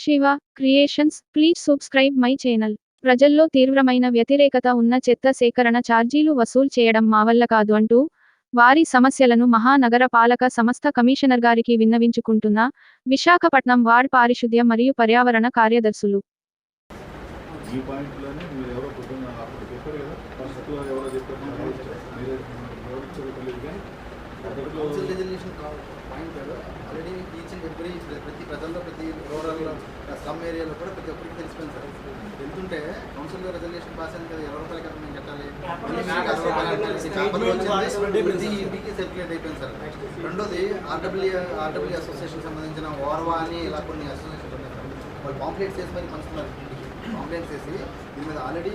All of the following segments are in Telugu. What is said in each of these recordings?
Shiva creations please subscribe my channel ప్రజల్లో తీవ్రమైన వ్యతిరేకత ఉన్న చెత్త సేకరణ ఛార్జీలు వసూలు చేయడం మా వల్ల కాదు అంటూ వారి సమస్యలను మహానగర పాలక సంస్థ కమిషనర్ గారికి విన్నవించుకుంటున్న విశాఖపట్నం వార్డ్ పారిశుద్ధ్య మరియు పర్యావరణ కార్యదర్శులు ఈ కదా ఎవ్రీ ప్రతి ప్రజల్లో ప్రతి రూరల్ స్లమ్ ఏరియాలో కూడా ప్రతి ఒక్కరికి తెలిసిపోయింది సార్. వెళ్తుంటే కౌన్సిల్ రెజల్యూషన్ పాస్ అయింది కదా ఇరవై రూపాయలకి ఎంత మేము కట్టాలి రూపాయలు ప్రతి ఇంటికి సర్క్యులేట్ అయిపోయింది సార్. రెండోది ఆర్డబ్ల్యూ ఆర్డబ్ల్యూ అసోసియేషన్ సంబంధించిన ఓర్వా అని ఇలా కొన్ని అసోసియేషన్స్ ఉన్నాయి సార్. వాళ్ళు పాంప్లెట్స్ చేసి మరి పంచుతున్నారు పాంప్లెట్స్ చేసి దీని మీద ఆల్రెడీ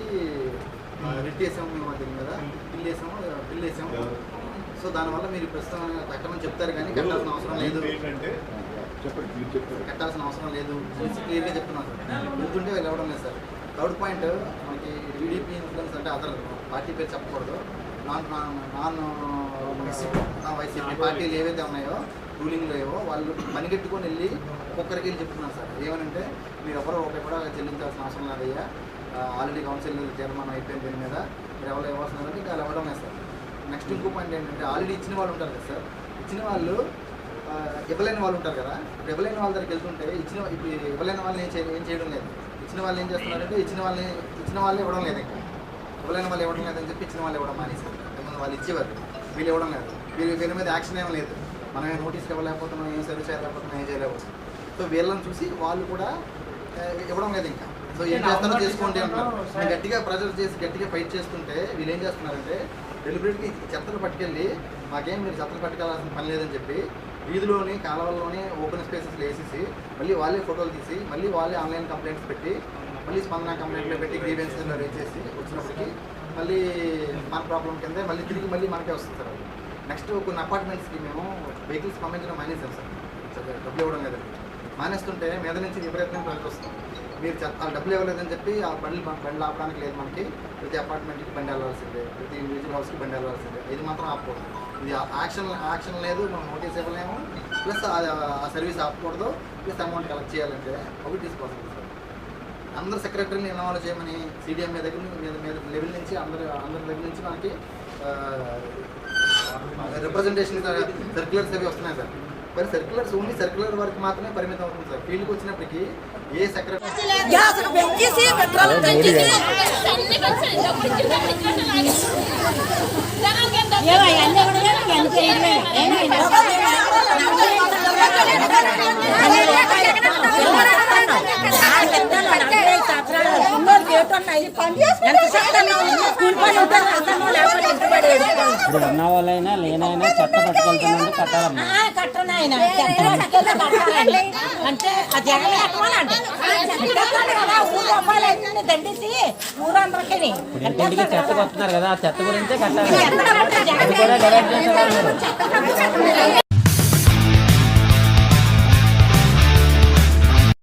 రిట్ వేసాము మేము దీని మీద. బిల్ వేసాము బిల్ వేసాము సో దానివల్ల మీరు ప్రస్తుతం కట్టమని చెప్తారు కానీ కట్టాల్సిన అవసరం లేదు. కట్టాల్సిన అవసరం లేదు. క్లియర్గా చెప్తున్నాను సార్. వీళ్ళు ఇవ్వడం లేదు సార్. థర్డ్ పాయింట్ మనకి టీడీపీ ఇన్ఫ్లుయెన్స్ అంటే అదర్ పార్టీ పేరు చెప్పకూడదు. నాన్ నాన్ వైసీపీ పార్టీలు ఏవైతే ఉన్నాయో రూలింగ్లో ఏవో వాళ్ళు పనిగట్టుకొని వెళ్ళి ఒక్కొక్కరికి వెళ్ళి చెప్తున్నారు సార్. ఏమనంటే మీరు ఎవరో ఒకటి కూడా చెల్లించాల్సిన అవసరం లేదయ్యా. ఆల్రెడీ కౌన్సిల్ తీర్మానం అయిపోయింది దీని మీద మీరు ఎవరు ఇవ్వాల్సిన ఇంకా వాళ్ళు ఇవ్వడం లేదు సార్. నెక్స్ట్ ఇంకో పాయింట్ ఏంటంటే ఆల్రెడీ ఇచ్చిన వాళ్ళు ఉంటారు కదా సార్. ఇచ్చిన వాళ్ళు ఇవ్వలేని వాళ్ళు ఉంటారు కదా? ఇప్పుడు ఇవ్వలేని వాళ్ళ దగ్గరికి వెళ్తుంటే ఇచ్చిన ఇప్పుడు ఇవ్వలేని వాళ్ళని ఏం ఏం చేయడం లేదు. ఇచ్చిన వాళ్ళు ఏం చేస్తున్నారంటే ఇచ్చిన వాళ్ళని ఇచ్చిన వాళ్ళు ఇవ్వడం లేదు ఇంకా. ఇవ్వలేని వాళ్ళు ఇవ్వడం లేదని చెప్పి ఇచ్చిన వాళ్ళు ఇవ్వడం మానేసారు ఇంతకుముందు వాళ్ళు ఇచ్చేవారు. వీళ్ళు ఇవ్వడం లేదు. వీళ్ళు వీళ్ళ మీద యాక్షన్ ఏం లేదు. మనం ఏం నోటీస్ ఇవ్వలేకపోతున్నాం ఏం సర్వీస్ చేయలేకపోతున్నాం ఏం చేయలేకపోతున్నాం సో వీళ్ళని చూసి వాళ్ళు కూడా ఇవ్వడం లేదు ఇంకా. సో ఏం చేస్తారో చేసుకోండి మేము గట్టిగా ప్రెజర్ చేసి గట్టిగా ఫైట్ చేస్తుంటే వీళ్ళు ఏం చేస్తున్నారంటే డెలిబరేట్గా చెత్తలు పట్టుకెళ్ళి మాకేం మీరు చెత్తలు పట్టుకెళ్ళాల్సిన పని లేదని చెప్పి వీధిలోని కాలువల్లోని ఓపెన్ స్పేసెస్ వేసేసి మళ్ళీ వాళ్ళే ఫోటోలు తీసి మళ్ళీ వాళ్ళే ఆన్లైన్ కంప్లైంట్స్ పెట్టి మళ్ళీ స్పందన కంప్లైంట్లో పెట్టి గ్రీవెన్స్ రేజ్ చేసి వచ్చినప్పటికి మళ్ళీ మన ప్రాబ్లం కింద మళ్ళీ తిరిగి మళ్ళీ మనకే వస్తుంది సార్ నెక్స్ట్ కొన్ని అపార్ట్మెంట్స్కి మేము వెహికల్స్ పంపించడం మానేసాం సార్. డబ్బులు ఇవ్వడం లేదండి మానేస్తుంటే మీద నుంచి విపరీతంగా ప్రజలు వస్తాం మీరు చెత్త ఆ డబ్బులు ఇవ్వలేదని చెప్పి ఆ బండ్లు బండ్లు ఆపడానికి లేదు మనకి. ప్రతి అపార్ట్మెంట్కి బండి వెళ్ళాల్సిందే ప్రతి ఇండివిజువల్ హౌస్కి బండి వెళ్ళాల్సిందే ఇది మాత్రం ఆపకూడదు. ఇది యాక్షన్ యాక్షన్ లేదు మనం నోటీస్ ఇవ్వలేము. ప్లస్ ఆ సర్వీస్ ఆపకూడదు. ప్లస్ అమౌంట్ కలెక్ట్ చేయాలంటే ఒకటి తీసుకోవాల్సింది సార్ అందరు సెక్రటరీని ఇన్వాల్వ్ చేయమని సిడిఎం మీద దగ్గర మీద మీద లెవెల్ నుంచి అందరు అందరి లెవెల్ నుంచి మనకి రిప్రజెంటేషన్ సర్క్యులర్స్ అవి వస్తున్నాయి సార్. మరి సర్క్యులర్స్ ఓన్లీ సర్క్యులర్ వరకు మాత్రమే పరిమితం అవుతుంది సార్. ఫీల్డ్కి వచ్చినప్పటికీ ఏ ఇప్పుడు ఉన్న వాళ్ళైనా లేనైనా చెత్త పట్టుకెళ్తానంటే కట్టాలమ్మా. కట్టాలని అంటే అది ఎగలేకమాలంటే కదా ఊరు అమ్మాయిలన్నీ దండేసి ఊరందరికీ ఇప్పుడు చెత్త వస్తున్నారు కదా ఆ చెత్త గురించే కట్టాలి.